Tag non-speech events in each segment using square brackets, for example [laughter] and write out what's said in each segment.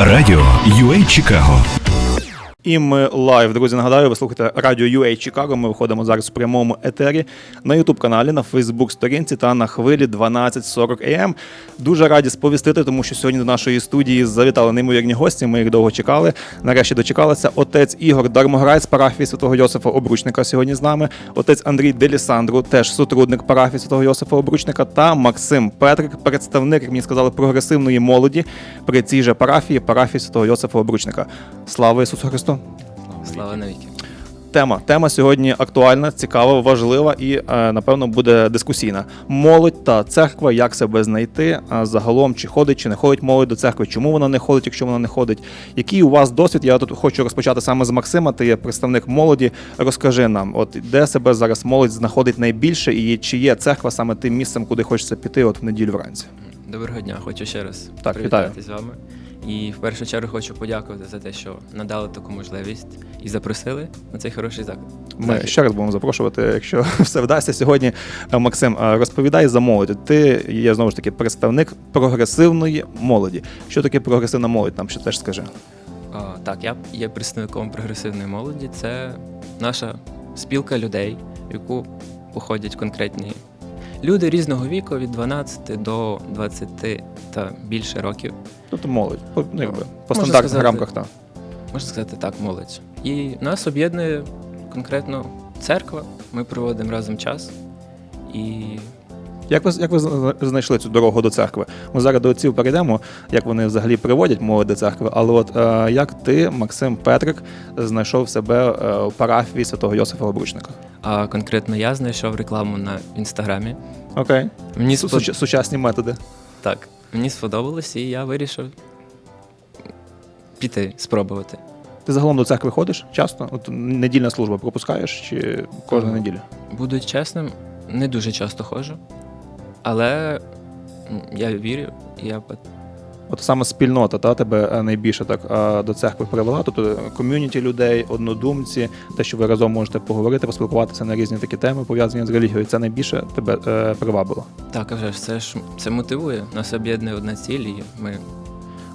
Радіо UA Чикаго. І ми лайв, друзі. Нагадаю, ви слухаєте радіо UA Чикаго. Ми виходимо зараз в прямому етері на Ютуб каналі, на Фейсбук сторінці та на хвилі 1240 AM. Дуже раді сповістити, тому що сьогодні до нашої студії завітали неймовірні гості. Ми їх довго чекали. Нарешті дочекалися. Отець Ігор Дармограй з парафії святого Йосифа Обручника сьогодні з нами. Отець Андрій Делісандру, теж сотрудник парафії святого Йосифа Обручника, та Максим Петрик, представник, як мені сказали, прогресивної молоді при цій же парафії, парафії святого Йосифа Обручника. Слава Ісусу Христу! Слава навіки. Тема тема сьогодні актуальна, цікава, важлива і е, напевно буде дискусійна. Молодь та церква, як себе знайти загалом, чи ходить, чи не ходить молодь до церкви, чому вона не ходить, якщо вона не ходить. Який у вас досвід? Я тут хочу розпочати саме з Максима. Ти є представник молоді. Розкажи нам, от де себе зараз молодь знаходить найбільше, і чи є церква саме тим місцем, куди хочеться піти, от в неділю вранці? Доброго дня, хочу ще раз Так, привітати з вами. І в першу чергу хочу подякувати за те, що надали таку можливість і запросили на цей хороший заклад. Ми ще раз будемо запрошувати, якщо [laughs] все вдасться сьогодні. Е, Максим, е, розповідай за молодь. Ти є знову ж таки представник прогресивної молоді. Що таке прогресивна молодь? Нам ще теж скажи. А, так, я є представником прогресивної молоді. Це наша спілка людей, в яку походять конкретні люди різного віку від 12 до 20 та більше років. Тобто молодь, по, ну, якби, по Можна стандартних сказати. рамках. Так. Можна сказати так, молодь. І нас об'єднує конкретно церква. Ми проводимо разом час. І Як ви, як ви знайшли цю дорогу до церкви? Ми зараз до отців перейдемо, як вони взагалі приводять молодь до церкви. Але от е, як ти, Максим Петрик, знайшов себе е, у парафії святого Йосифа Обручника? а конкретно я знайшов рекламу на інстаграмі. Окей. Мені спод... суч- сучасні методи. так, мені сподобалось, і я вирішив піти, спробувати. Ти загалом до церкви ходиш часто? От недільна служба пропускаєш чи кожну Ага. неділю? Буду чесним, не дуже часто ходжу, але я вірю, я От саме спільнота та тебе е, найбільше так е, до церкви привела. Тобто ком'юніті людей, однодумці, те, що ви разом можете поговорити, поспілкуватися на різні такі теми, пов'язані з релігією. Це найбільше тебе е, привабило. так, а вже ж це ж це мотивує. Нас об'єднує одна ціль, і ми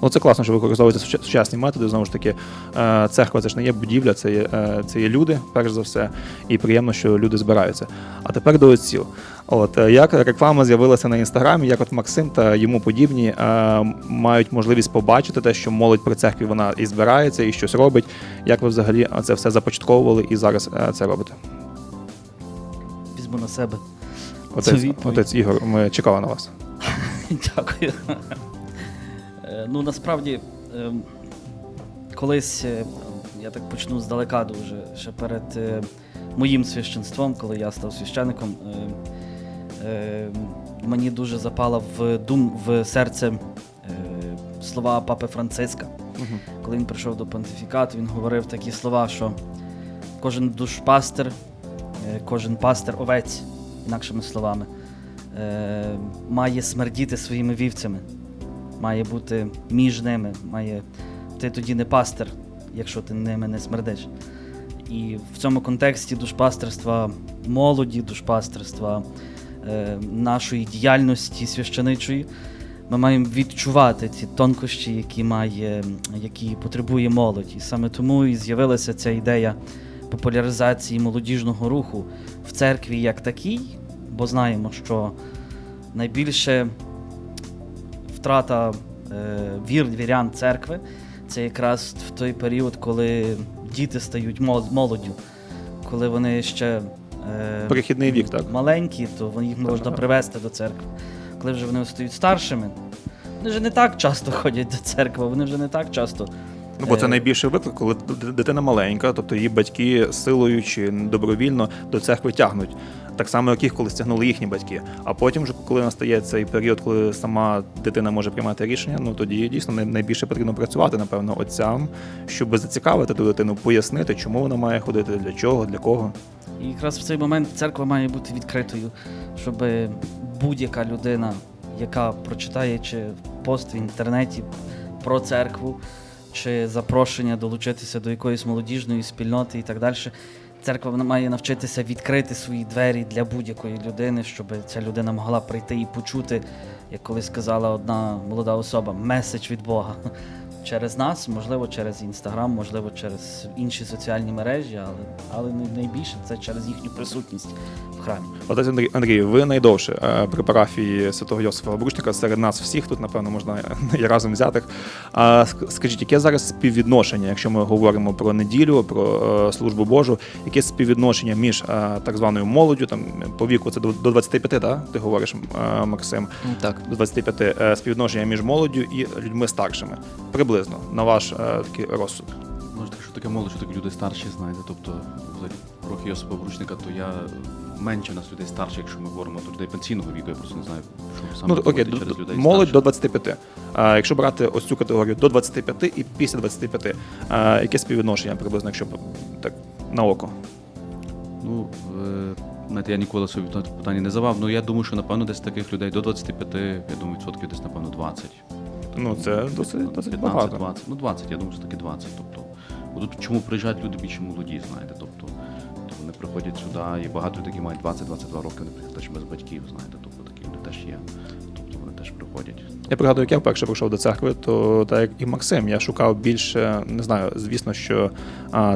Ну це класно, що ви використовуєте сучасні методи. Знову ж таки, е, церква це ж не є будівля, це є, е, це є люди, перш за все, і приємно, що люди збираються. А тепер до отців. От е, як реклама з'явилася на інстаграмі, як от Максим та йому подібні е, мають можливість побачити те, що молодь при церкві вона і збирається, і щось робить. Як ви взагалі це все започатковували і зараз е, це робите? Візьму на себе. Отець, отець Ігор, ми чекали на вас. [laughs] Дякую. Е, Ну насправді, е, колись е, я так почну здалека дуже ще перед е, моїм священством, коли я став священником, е, е, мені дуже запала в дум в серце е, слова папи Франциска. Коли він прийшов до понтифікату, він говорив такі слова, що кожен душпастер, е, кожен пастир овець, інакшими словами, е, має смердіти своїми вівцями, має бути між ними, має. Ти тоді не пастир, якщо ти ними не смердиш. І в цьому контексті душпастерства молоді, душпастерства е, нашої діяльності священичої, ми маємо відчувати ці тонкощі, які має, які потребує молодь. І саме тому і з'явилася ця ідея популяризації молодіжного руху в церкві як такій, бо знаємо, що найбільше втрата е, вір, вірян церкви це якраз в той період, коли діти стають молоддю, коли вони ще е, Перехідний вік, так? маленькі, то їх можна Ага. привести до церкви. Коли вже вони стають старшими, вони вже не так часто [laughs] ходять до церкви, вони вже не так часто. Ну, бо це Е, найбільший виклик, коли дитина маленька, тобто її батьки силою чи добровільно до церкви тягнуть. Так само, як їх колись тягнули їхні батьки. А потім, вже, коли настає цей період, коли сама дитина може приймати рішення, ну тоді дійсно найбільше потрібно працювати, напевно, отцям, щоб зацікавити ту дитину, пояснити, чому вона має ходити, для чого, для кого. І якраз в цей момент церква має бути відкритою, щоб будь-яка людина, яка прочитає чи пост в інтернеті про церкву, чи запрошення долучитися до якоїсь молодіжної спільноти і так далі. Церква має навчитися відкрити свої двері для будь-якої людини, щоб ця людина могла прийти і почути, як колись сказала одна молода особа, меседж від Бога. Через нас, можливо, через інстаграм, можливо, через інші соціальні мережі, але, але найбільше це через їхню присутність в храмі. Отець Андрій, Андрій, ви найдовше е, при парафії святого Йосифа Обручника серед нас всіх тут, напевно, можна і разом взятих. А скажіть, яке зараз співвідношення, якщо ми говоримо про неділю, про е, службу Божу, яке співвідношення між е, так званою молоддю, там по віку це до, до 25, да? ти говориш, е, Максим, Так, до 25 е, співвідношення між молоддю і людьми старшими. Приблизно на ваш е, такий розсуд. Може, так, що таке молодь, що таке люди старші, знаєте. Тобто, взагалі, трохи Йосипа Обручника, то я менше у нас людей старших, якщо ми говоримо про людей пенсійного віку, я просто не знаю, що саме Ну окей, до- через до- людей молодь старших. до 25. А якщо брати ось цю категорію до 25 і після 25, а, яке співвідношення приблизно, якщо так на око? Ну, е, знаєте, я ніколи собі питання не завав, ну я думаю, що напевно десь таких людей до 25, я думаю, відсотків десь, напевно, 20. Ну це досить, досить 15, багато. 20. Ну, 20, я думаю, що таки 20. Тобто, тут чому приїжджають люди більше молоді, знаєте. Тобто, то вони приходять сюди, і багато людей мають 20-22 роки, вони теж без батьків, знаєте. Тобто такі люди теж є. Теж приходять. Я пригадую, як я вперше прийшов до церкви, то так як і Максим, я шукав більше, не знаю, звісно, що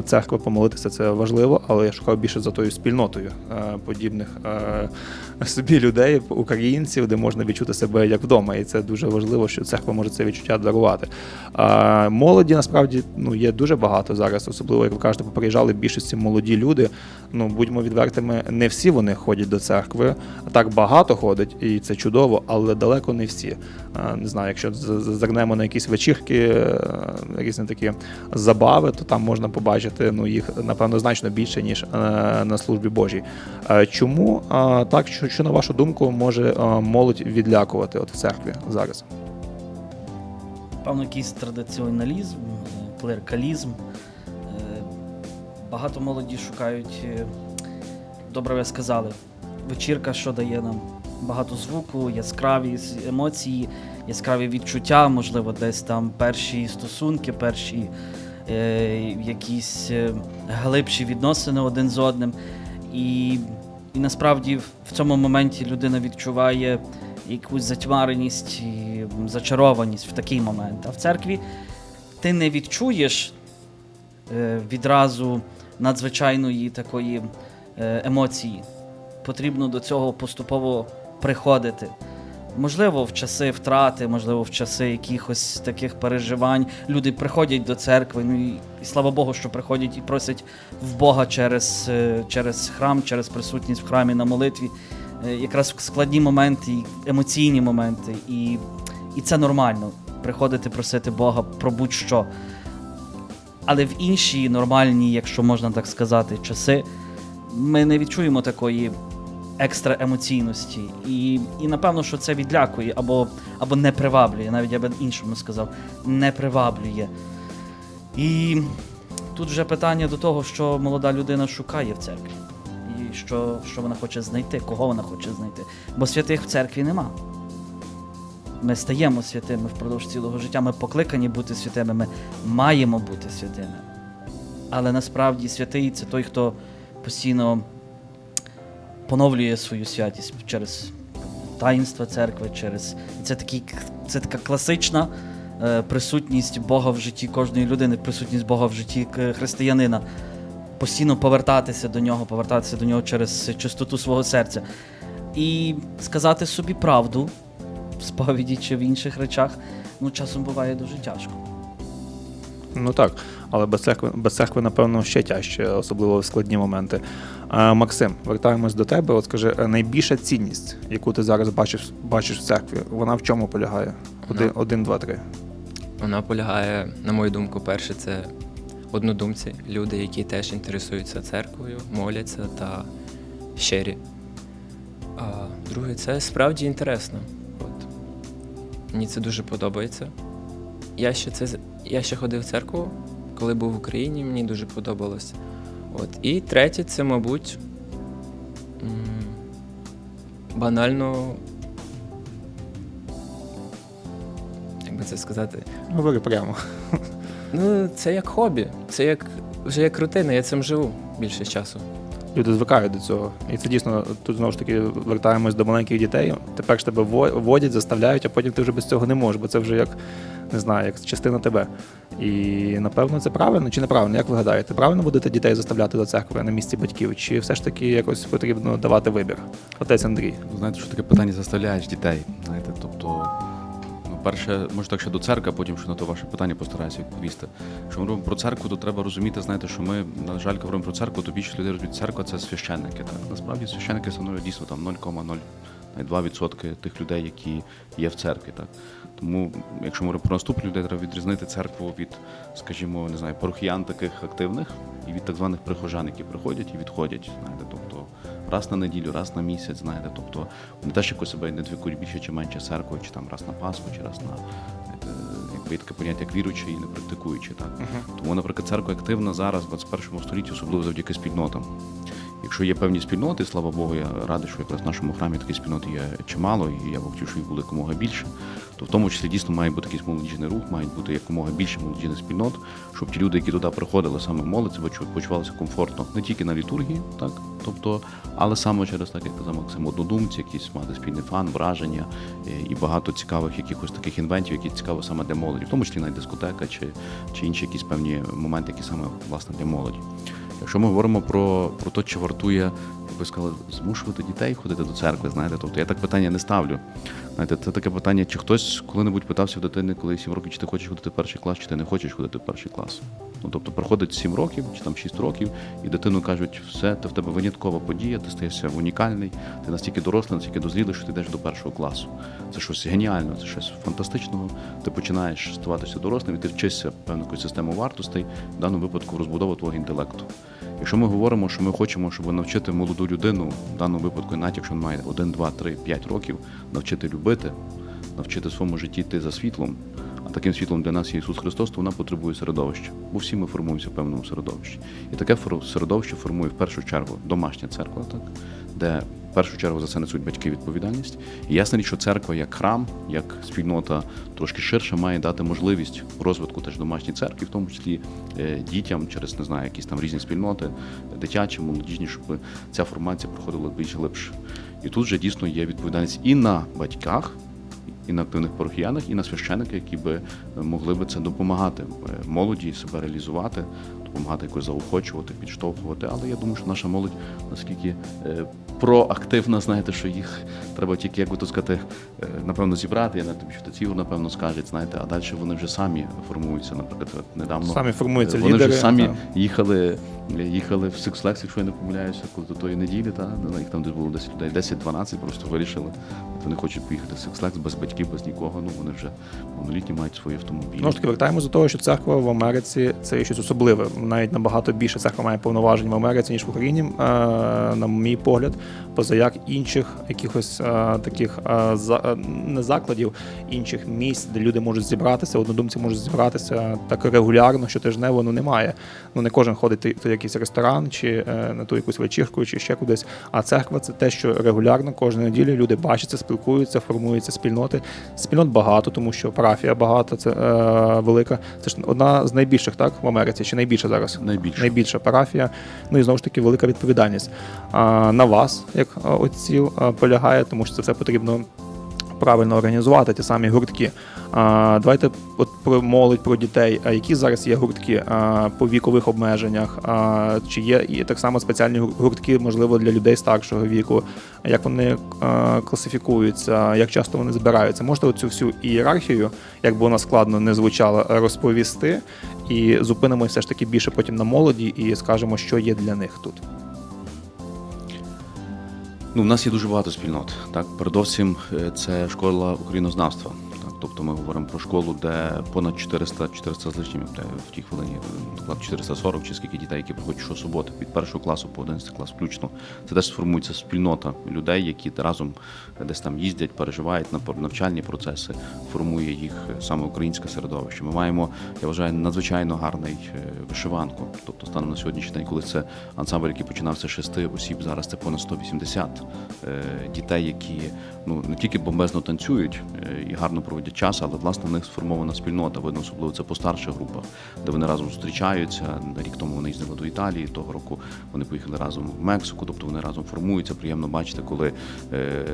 церква помолитися це важливо, але я шукав більше за тою спільнотою подібних собі людей, українців, де можна відчути себе як вдома. І це дуже важливо, що церква може це відчуття дарувати. Молоді насправді ну, є дуже багато зараз, особливо як ви кажете, поприїжджали більшості молоді люди. Ну будьмо відвертими, не всі вони ходять до церкви. Так багато ходять, і це чудово, але далеко не всі. Не знаю, якщо з- з- на якісь вечірки, е, різні такі забави, то там можна побачити ну, їх напевно значно більше, ніж е, на службі Божій. Е, Чому так, що, на вашу думку може молодь відлякувати от в церкві зараз? Певно, якийсь традиціоналізм, е, клерикалізм. Е, Багато молоді шукають, е, добре ви сказали, вечірка, що дає нам багато звуку, яскраві емоції, яскраві відчуття, можливо, десь там перші стосунки, перші е, якісь е, глибші відносини один з одним. І, і насправді в- цьому моменті людина відчуває якусь затьмареність і зачарованість в такий момент. А в церкві ти не відчуєш е, відразу надзвичайної такої е, емоції. Потрібно до цього поступово приходити. Можливо, в часи втрати, можливо, в часи якихось таких переживань люди приходять до церкви. Ну і, і слава Богу, що приходять і просять в Бога через, е, через храм, через присутність в храмі на молитві. Е, Якраз складні моменти, емоційні моменти, і, і це нормально приходити просити Бога про будь-що. Але в інші нормальні, якщо можна так сказати, часи ми не відчуємо такої екстра емоційності. І, і напевно, що це відлякує або, або не приваблює, навіть я би іншому сказав, не приваблює. І тут вже питання до того, що молода людина шукає в церкві. І що, що вона хоче знайти, кого вона хоче знайти. Бо святих в церкві нема. Ми стаємо святими впродовж цілого життя. Ми покликані бути святими, ми маємо бути святими. Але насправді святий це той, хто постійно поновлює свою святість через таїнства церкви, через це, такий, це така класична е, присутність Бога в житті кожної людини, присутність Бога в житті християнина. Постійно повертатися до нього, повертатися до нього через чистоту свого серця. І сказати собі правду в сповіді чи в інших речах, ну, часом буває дуже тяжко. Ну так, але без церкви, без церкви, напевно, ще тяжче, особливо в складні моменти. А, Максим, вертаємось до тебе. От скажи, найбільша цінність, яку ти зараз бачиш, бачиш в церкві, вона в чому полягає? Один, Ну. один два, три. вона полягає, на мою думку, перше, це однодумці, люди, які теж інтересуються церквою, моляться та щирі. А друге, це справді інтересно. От. Мені це дуже подобається. Я ще, це, я ще ходив в церкву, коли був в Україні, мені дуже подобалось. От. І третє, це, мабуть, банально. Як би це сказати? Говори прямо. Ну, це як хобі, це як вже як рутина, я цим живу більше часу. Люди звикають до цього. І це дійсно тут знову ж таки вертаємось до маленьких дітей. Тепер ж тебе водять, заставляють, а потім ти вже без цього не можеш, бо це вже як не знаю, як частина тебе. І напевно це правильно чи неправильно? Як ви гадаєте? Правильно будете дітей заставляти до церкви на місці батьків? Чи все ж таки якось потрібно давати вибір? Отець Андрій. Знаєте, що таке питання заставляєш дітей. Знаєте, тобто, ну, перше, може так ще до церкви, а потім ще на то ваше питання постараюся відповісти. Якщо ми говоримо про церкву, то треба розуміти, знаєте, що ми, на жаль, говоримо про церкву, то більшість людей розуміють, церква це священники. Так? Насправді священники становлять дійсно там 0,02% тих людей, які є в церкві. Так? Тому, якщо ми говоримо про наступних людей, треба відрізнити церкву від, скажімо, не знаю, парохіян таких активних і від так званих прихожан, які приходять і відходять. Знаєте, тобто раз на неділю, раз на місяць, знаєте, тобто вони теж якось себе ідентифікують більше чи менше церквою, чи там раз на Пасху, чи раз на якби таке поняття як віруючий і не практикуючий. Так? Тому, наприклад, церква активна зараз, в 21 столітті, особливо завдяки спільнотам. Якщо є певні спільноти, слава Богу, я радий, що якраз в нашому храмі таких спільнот є чимало, і я б хотів, щоб їх було якомога більше. То в тому числі дійсно має бути якийсь молодіжний рух, мають бути якомога більше молодіжних спільнот, щоб ті люди, які туди приходили, саме чу- почувалися комфортно не тільки на літургії, так тобто, але саме через так, як казав Максим, однодумці, якісь мати спільний фан, враження е, і багато цікавих якихось таких інвентів, які цікаво саме для молоді, в тому числі навіть дискотека чи, чи інші якісь певні моменти, які саме власне для молоді. Якщо ми говоримо про, про те, чи вартує, як ви сказали, змушувати дітей ходити до церкви, знаєте, тобто я так питання не ставлю. Знаєте, це таке питання, чи хтось коли-небудь питався в дитини, коли 7 років, чи ти хочеш ходити в перший клас, чи ти не хочеш ходити в перший клас. Ну, тобто проходить 7 років чи там 6 років, і дитину кажуть, все, ти в тебе виняткова подія, ти стаєшся унікальний, ти настільки дорослий, настільки дозрілий, що ти йдеш до першого класу. Це щось геніального, це щось фантастичного. Ти починаєш ставатися дорослим, і ти вчишся певну систему вартостей, в даному випадку розбудову твого інтелекту. Якщо ми говоримо, що ми хочемо, щоб навчити молоду людину, в даному випадку, навіть якщо він має 1, 2, 3, 5 років, навчити любити, навчити своєму житті йти за світлом, а таким світлом для нас є Ісус Христос, то вона потребує середовища. Бо всі ми формуємося в певному середовищі. І таке середовище формує в першу чергу домашня церква, так? де в першу чергу за це несуть батьки відповідальність. І ясна що церква як храм, як спільнота трошки ширше, має дати можливість розвитку теж домашньої церкви, в тому числі е, дітям через не знаю, якісь там різні спільноти, дитячі, молодіжні, щоб ця формація проходила більш глибше. І тут вже дійсно є відповідальність і на батьках, і на активних парохіянах, і на священиках, які би е, могли би це допомагати е, молоді себе реалізувати, допомагати якось заохочувати, підштовхувати. Але я думаю, що наша молодь наскільки е, проактивна, знаєте, що їх треба тільки, як би то сказати, е, напевно, зібрати. Я не тобі що напевно, скажуть, знаєте, а далі вони вже самі формуються. Наприклад, недавно Самі формуються е, вони лідери, вже самі та. їхали, їхали в Six Flags, якщо я не помиляюся, коли до тої неділі, та їх там десь було 10 людей, 10-12 просто вирішили. От вони хочуть поїхати в Six Flags без батьків, без нікого. Ну вони вже повнолітні мають свої автомобілі. Знову ж таки, вертаємося до того, що церква в Америці це щось особливе. Навіть набагато більше церква має повноважень в Америці, ніж в Україні, е, на мій погляд, поза як інших якихось е, таких е, не закладів, інших місць, де люди можуть зібратися, однодумці можуть зібратися так регулярно, щотижнево ну немає. Ну не кожен ходить то якийсь ресторан чи на ту якусь вечірку, чи ще кудись. А церква це те, що регулярно кожної неділі люди бачаться, спілкуються, формуються спільноти. Спільнот багато, тому що парафія багата, це велика. Це ж одна з найбільших, так, в Америці, чи найбільша зараз? найбільша. Найбільша парафія. Ну і знову ж таки велика відповідальність. А, на вас, як отців, полягає, тому що це все потрібно правильно організувати, ті самі гуртки. А, давайте от про молодь, про дітей. А які зараз є гуртки а, по вікових обмеженнях? А, чи є і так само спеціальні гуртки, можливо, для людей старшого віку? Як вони а, класифікуються, як часто вони збираються? Можете оцю всю ієрархію, як би вона складно не звучала, розповісти, і зупинимося ж таки більше потім на молоді і скажемо, що є для них тут. Ну, в нас є дуже багато спільнот. Так, передовсім е, це школа українознавства. Тобто ми говоримо про школу, де понад 400, 400 з лишнім, в тій хвилині доклад 440 чи скільки дітей, які приходять щосуботи від першого класу по 11 клас включно. Це теж сформується спільнота людей, які разом десь там їздять, переживають на навчальні процеси, формує їх саме українське середовище. Ми маємо, я вважаю, надзвичайно гарний е, вишиванку. Тобто станом на сьогоднішній день, коли це ансамбль, який починався з шести осіб, зараз це понад 180 е, дітей, які ну не тільки бомбезно танцюють е, і гарно проводять час, але власне в них сформована спільнота. Видно, особливо це по старших групах, де вони разом зустрічаються. Рік тому вони їздили до Італії, того року вони поїхали разом в Мексику, тобто вони разом формуються. Приємно бачити, коли е,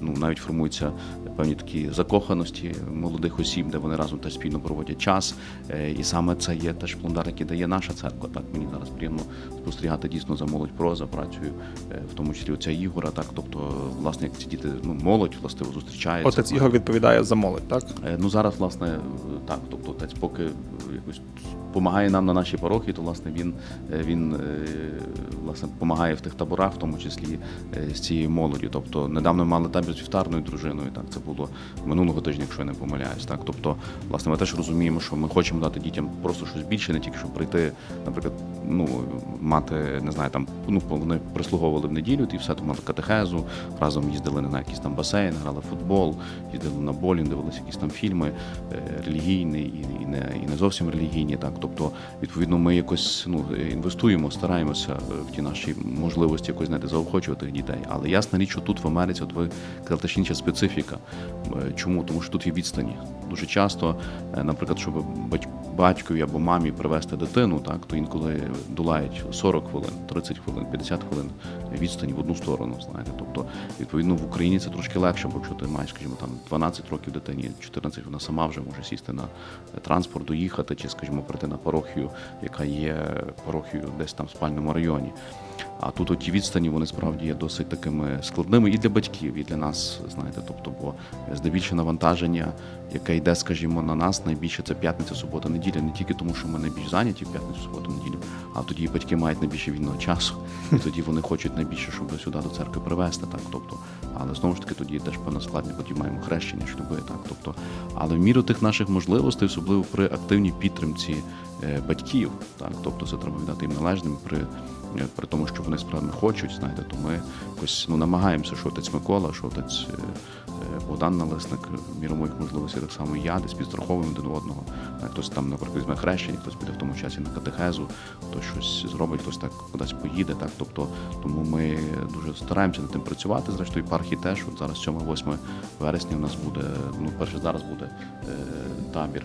ну навіть формується певні такі закоханості молодих осіб, де вони разом теж спільно проводять час. Е, І саме це є теж пландар, який дає наша церква. Так мені зараз приємно спостерігати дійсно за молодь про за працею, е, в тому числі оця Ігора. Так, тобто, власне, як ці діти, ну молодь властиво зустрічається. Отець Ігор відповідає за молодь, так? Е, Ну зараз, власне, так. Тобто, отець поки якось допомагає нам на нашій парохії, то власне він, він власне допомагає в тих таборах, в тому числі з цією молоддю. Тобто недавно мали табір з вівтарною дружиною. Так, це було минулого тижня, якщо я не помиляюсь. Так, тобто, власне, ми теж розуміємо, що ми хочемо дати дітям просто щось більше, не тільки щоб прийти, наприклад, ну мати не знаю, там ну вони прислуговували в неділю, і все там мали катехезу, разом їздили на якийсь там басейн, грали в футбол, їздили на болінг, дивилися якісь там фільми е, релігійні і, не і не зовсім релігійні. Так, тобто, відповідно, ми якось ну інвестуємо, стараємося е, в ті наші можливості якось знаєте, заохочувати дітей. Але ясна річ, що тут в Америці, от ви казали, інша специфіка. Е, Чому? Тому що тут є відстані. Дуже часто, е, наприклад, щоб батькові або мамі привезти дитину, так то інколи долають 40 хвилин, 30 хвилин, 50 хвилин відстані в одну сторону. Знаєте, тобто, відповідно, в Україні це трошки легше, бо якщо ти маєш, скажімо, там 12 років дитині, 14 вона сама вже може сісти на е, транспорт, доїхати, чи, скажімо, прийти на парохію, яка є парохією десь там в спальному районі. А тут оті відстані вони справді є досить такими складними і для батьків, і для нас, знаєте, тобто, бо здебільше навантаження, яке йде, скажімо, на нас, найбільше це п'ятниця, субота, неділя, не тільки тому, що ми найбільш зайняті в п'ятницю, суботу, неділю, а тоді батьки мають найбільше вільного часу, і тоді вони хочуть найбільше, щоб сюди до церкви привезти, так, тобто, але знову ж таки тоді теж певна складність, тоді маємо хрещення, шлюби, так, тобто, але в міру тих наших можливостей, особливо при активній підтримці е, батьків, так, тобто це треба віддати їм належним при при тому, що вони справді хочуть, знаєте, то ми якось ну, намагаємося, що отець Микола, що отець е, е, Богдан Налисник, в міру моїх можливостей, так само я, десь підстраховуємо один одного. Е, Хтось там, наприклад, візьме хрещення, хтось піде в тому часі на катехезу, хтось щось зробить, хтось так кудись поїде. Так, тобто, тому ми дуже стараємося над тим працювати. Зрештою, пархі теж. От зараз 7-8 вересня у нас буде, ну, перше зараз буде е, табір.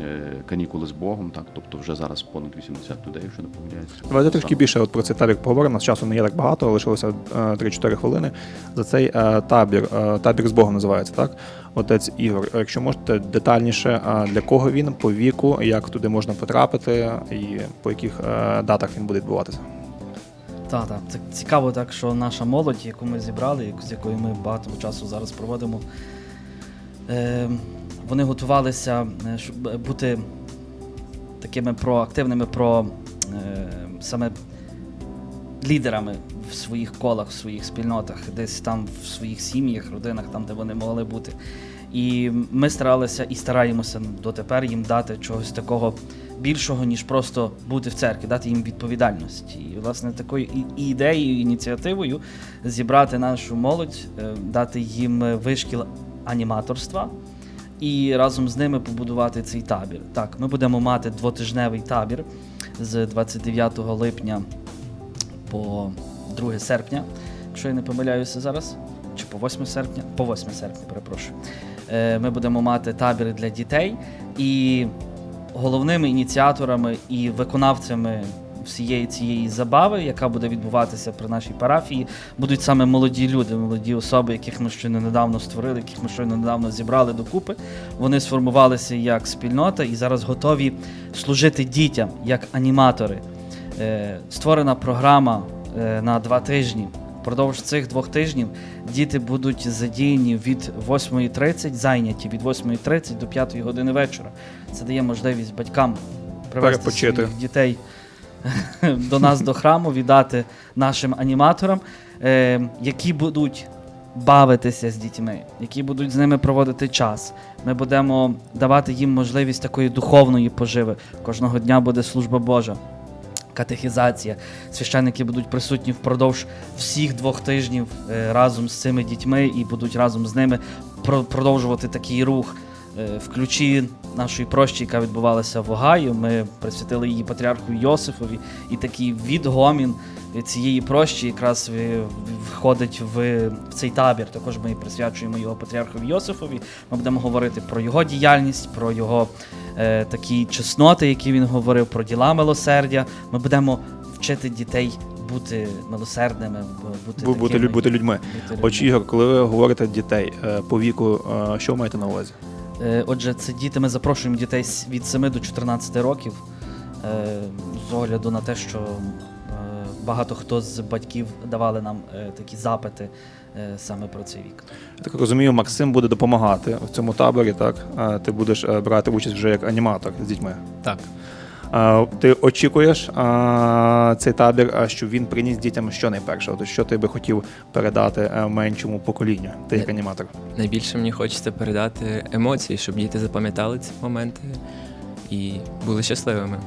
Е, Канікули з Богом, так, тобто вже зараз понад 80 людей, якщо не помиляюся. Давайте трішки більше от про цей табір поговоримо. Нас часу не є так багато, лишилося е, 3-4 хвилини. За цей е, табір, е, табір з Богом називається, так? Отець Ігор. Якщо можете детальніше, е, для кого він, по віку, як туди можна потрапити і по яких е, датах він буде відбуватися? Так, так. Це цікаво, так, що наша молодь, яку ми зібрали, з якою ми багато часу зараз проводимо, е, вони готувалися, е, щоб бути такими проактивними, про е, саме лідерами в своїх колах, в своїх спільнотах, десь там в своїх сім'ях, родинах, там, де вони могли бути. І ми старалися і стараємося дотепер їм дати чогось такого більшого, ніж просто бути в церкві, дати їм відповідальність. І, власне, такою ідеєю, ініціативою зібрати нашу молодь, е, дати їм вишкіл аніматорства і разом з ними побудувати цей табір. Так, ми будемо мати двотижневий табір з 29 липня по 2 серпня, якщо я не помиляюся зараз, чи по 8 серпня, по 8 серпня, перепрошую. Е, Ми будемо мати табіри для дітей, і головними ініціаторами і виконавцями всієї цієї забави, яка буде відбуватися при нашій парафії, будуть саме молоді люди, молоді особи, яких ми щойно недавно створили, яких ми щойно недавно зібрали докупи. Вони сформувалися як спільнота і зараз готові служити дітям як аніматори. Е, Створена програма е, на два тижні. Впродовж цих двох тижнів діти будуть задіяні від 8.30, зайняті від 8.30 до 5 години вечора. Це дає можливість батькам привести своїх дітей [laughs] до нас до храму, віддати нашим аніматорам, е, які будуть бавитися з дітьми, які будуть з ними проводити час. Ми будемо давати їм можливість такої духовної поживи. Кожного дня буде служба Божа. Катехізація. Священники будуть присутні впродовж всіх двох тижнів е, разом з цими дітьми і будуть разом з ними про- продовжувати такий рух. Е, В ключі нашої прощі, яка відбувалася в Огайо, ми присвятили її патріарху Йосифові, і такий відгомін цієї прощі якраз входить в, цей табір. Також ми присвячуємо його патріархові Йосифові. Ми будемо говорити про його діяльність, про його е, такі чесноти, які він говорив, про діла милосердя. Ми будемо вчити дітей бути милосердними, бути, бути, такими, бути людьми. бути людьми. Ігор, коли ви говорите дітей е, по віку, е, що ви маєте на увазі? Е, Отже, це діти. Ми запрошуємо дітей від 7 до 14 років е, з огляду на те, що е, багато хто з батьків давали нам такі запити саме про цей вік. Я так розумію, Максим буде допомагати в цьому таборі, так? Ти будеш брати участь вже як аніматор з дітьми. Так, Ти очікуєш цей табір, а що він приніс дітям що найперше? От що ти би хотів передати е, меншому поколінню? Ти як аніматор? найбільше мені хочеться передати емоції, щоб діти запам'ятали ці моменти і були щасливими.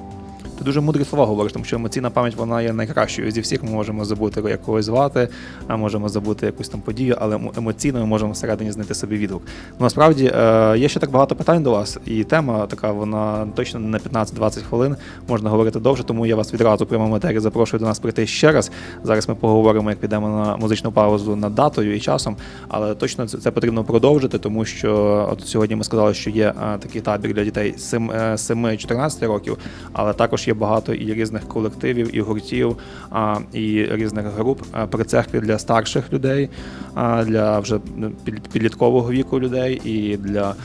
Ти дуже мудрі слова говориш, тому що емоційна пам'ять вона є найкращою зі всіх. Ми можемо забути, як когось звати, а можемо забути якусь там подію, але емоційно ми можемо всередині знайти собі відгук. Ну, Насправді е, є ще так багато питань до вас, і тема така, вона точно на 15-20 хвилин. Можна говорити довше, тому я вас відразу в прямому етері запрошую до нас прийти ще раз. Зараз ми поговоримо, як підемо на музичну паузу над датою і часом, але точно це, потрібно продовжити, тому що от сьогодні ми сказали, що є е, такий табір для дітей 7-14 років, але також є багато і різних колективів, і гуртів, і різних груп при церкві для старших людей, а, для вже ну, підліткового віку людей і для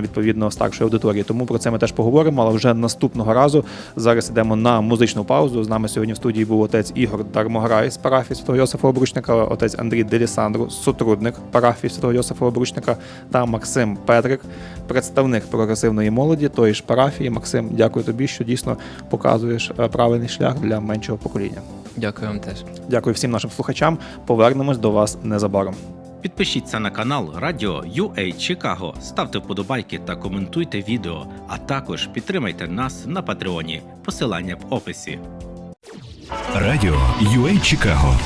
відповідно старшої аудиторії. Тому про це ми теж поговоримо, але вже наступного разу. Зараз йдемо на музичну паузу. З нами сьогодні в студії був отець Ігор Дармограй з парафії Святого Йосифа Обручника, отець Андрій Делісандру, сотрудник парафії Святого Йосифа Обручника та Максим Петрик, представник прогресивної молоді тої ж парафії. Максим, дякую тобі, що дійсно показуєш е, правильний шлях для меншого покоління. Дякую вам теж. Дякую всім нашим слухачам. Повернемось до вас незабаром. Підпишіться на канал Радіо UA Чикаго, ставте вподобайки та коментуйте відео, а також підтримайте нас на Патреоні. Посилання в описі. Радіо UA Чикаго